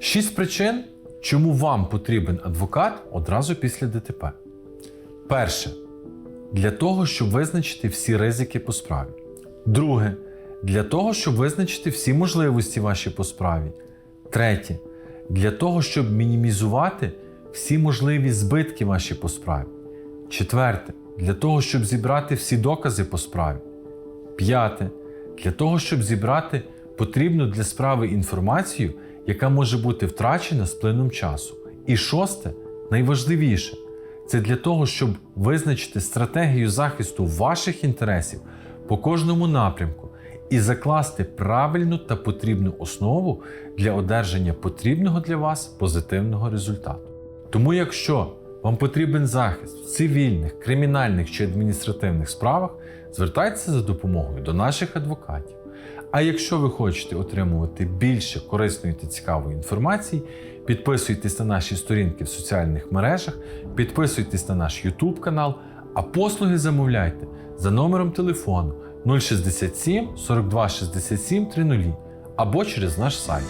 Шість причин, чому вам потрібен адвокат одразу після ДТП. Перше. Для того, щоб визначити всі ризики по справі. Друге. Для того, щоб визначити всі можливості ваші по справі. Третє. Для того, щоб мінімізувати всі можливі збитки ваші по справі. Четверте. Для того, щоб зібрати всі докази по справі. П'яте. Для того, щоб зібрати потрібну для справи інформацію, яка може бути втрачена з плином часу. І шосте, найважливіше, це для того, щоб визначити стратегію захисту ваших інтересів по кожному напрямку і закласти правильну та потрібну основу для одержання потрібного для вас позитивного результату. Тому, якщо вам потрібен захист в цивільних, кримінальних чи адміністративних справах, звертайтеся за допомогою до наших адвокатів. А якщо ви хочете отримувати більше корисної та цікавої інформації, підписуйтесь на наші сторінки в соціальних мережах, підписуйтесь на наш YouTube канал, а послуги замовляйте за номером телефону 067 42 67 30 або через наш сайт.